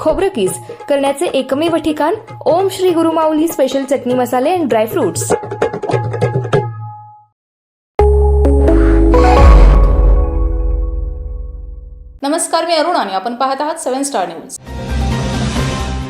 खोबरं करण्याचे एकमेव ठिकाण Om Shri Gurumauli special Chutney Masale and dry fruits नमस्कार मी अरुण आणि आपण पाहत आहात सेव्हन स्टार न्यूज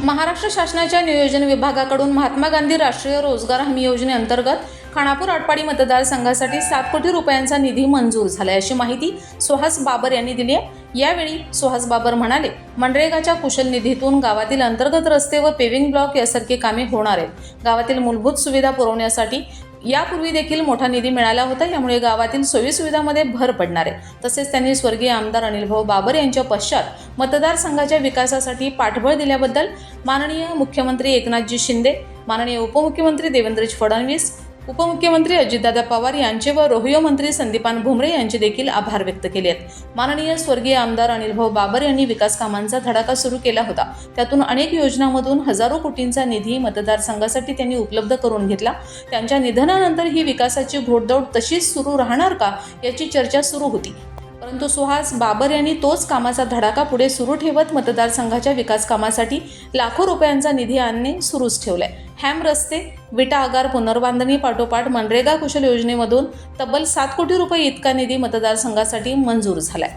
महाराष्ट्र शासनाच्या नियोजन विभागाकडून महात्मा गांधी राष्ट्रीय रोजगार हमी योजनेअंतर्गत खानापूर आटपाडी मतदारसंघासाठी सात कोटी रुपयांचा निधी मंजूर झालाय अशी माहिती सुहास बाबर यांनी दिली आहे. यावेळी सुहास बाबर म्हणाले मनरेगाच्या कुशल निधीतून गावातील अंतर्गत रस्ते व पेविंग ब्लॉक यासारखी कामे होणार आहेत. गावातील मूलभूत सुविधा पुरवण्यासाठी यापूर्वी देखील मोठा निधी मिळाला होता यामुळे गावातील सोयीसुविधामध्ये भर पडणार आहे. तसेच त्यांनी स्वर्गीय आमदार अनिलभाऊ बाबर यांच्या पश्चात मतदारसंघाच्या विकासासाठी पाठबळ दिल्याबद्दल माननीय मुख्यमंत्री एकनाथजी शिंदे माननीय उपमुख्यमंत्री देवेंद्रजी फडणवीस उपमुख्यमंत्री अजितदादा पवार यांचे व रोहियो मंत्री संदीपान भुमरे यांचे देखील आभार व्यक्त केले आहेत माननीय स्वर्गीय आमदार अनिलभाऊ बाबर यांनी विकास कामांचा धडाका सुरू केला होता. त्यातून अनेक योजनांमधून हजारो कोटींचा निधी मतदारसंघासाठी त्यांनी उपलब्ध करून घेतला. त्यांच्या निधनानंतर ही विकासाची घोडदौड तशीच सुरू राहणार का याची चर्चा सुरू होती. परंतु सुहास बाबर यांनी तोच कामाचा धडाका पुढे सुरू ठेवत मतदारसंघाच्या विकास कामासाठी लाखो रुपयांचा निधी आणणे सुरूच ठेवलाय. हॅम रस्ते विटा आगार पुनर्बांधणी पाठोपाठ मनरेगा कुशल योजनेमधून तब्बल सात कोटी रुपये इतका निधी मतदारसंघासाठी मंजूर झालाय.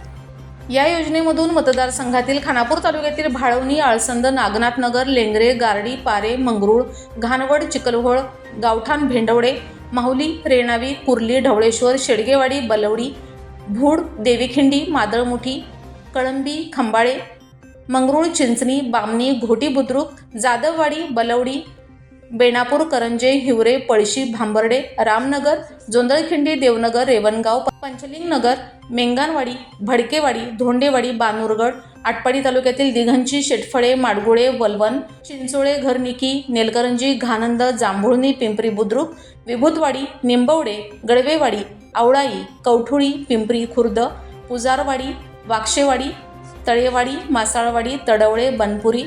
या योजनेमधून मतदारसंघातील खानापूर तालुक्यातील भाळवणी आळसंद नागनाथनगर लेंगरे गारडी पारे मंगरूळ घाणवड चिखलहोळ गावठाण भेंडवडे माहुली रेणावी कुर्ली ढवळेश्वर शेडगेवाडी बलवडी भूड देवीखिंडी मादळमुठी कळंबी खंबाळे मंगरूळ चिंचणी बामणी घोटी बुद्रुक जाधववाडी बलवडी बेणापूर करंजे हिवरे पळशी भांबर्डे रामनगर जोंदळखिंडी देवनगर रेवणगाव पंचलिंग नगर मेंगानवाडी भडकेवाडी धोंडेवाडी बानूरगड आटपाडी तालुक्यातील दिघंची शेटफळे माडगुळे वलवण चिंचोळे घरनिकी नेलकरंजी घानंद जांभुळणी पिंपरी बुद्रुक विभूतवाडी निंबवडे गडवेवाडी आवळाई कवठुळी पिंपरी खुर्द पुजारवाडी वाक्षेवाडी तळेवाडी मासाळवाडी तडवळे बनपुरी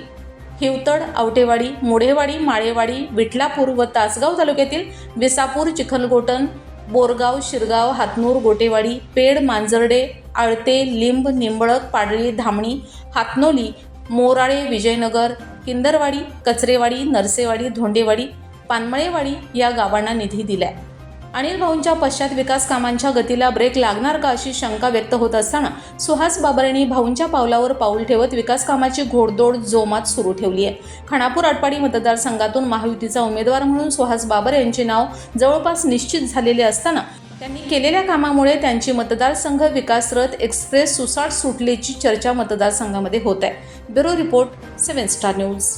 हिवतड आवटेवाडी मोढेवाडी माळेवाडी विठलापूर व तासगाव तालुक्यातील विसापूर चिखलगोटन बोरगाव शिरगाव हातनूर गोटेवाडी पेड मांजर्डे आळते लिंब निंबळक पाडळी धामणी हातनोली मोराळे विजयनगर किंदरवाडी कचरेवाडी नरसेवाडी धोंडेवाडी पानमळेवाडी या गावांना निधी दिलाय. अनिल भाऊंच्या पश्चात विकास कामांच्या गतीला ब्रेक लागणार का अशी शंका व्यक्त होत असताना सुहास बाबर यांनी भाऊंच्या पावलावर पाऊल ठेवत विकास कामाची घोडदौड जोमात सुरू ठेवली आहे. खानापूर आटपाडी मतदारसंघातून महायुतीचा उमेदवार म्हणून सुहास बाबर यांचे नाव जवळपास निश्चित झालेले असताना त्यांनी केलेल्या कामामुळे त्यांची मतदारसंघ विकास रथ एक्सप्रेस सुसाट सुटल्याची चर्चा मतदारसंघामध्ये होत आहे. Bureau report seven star news.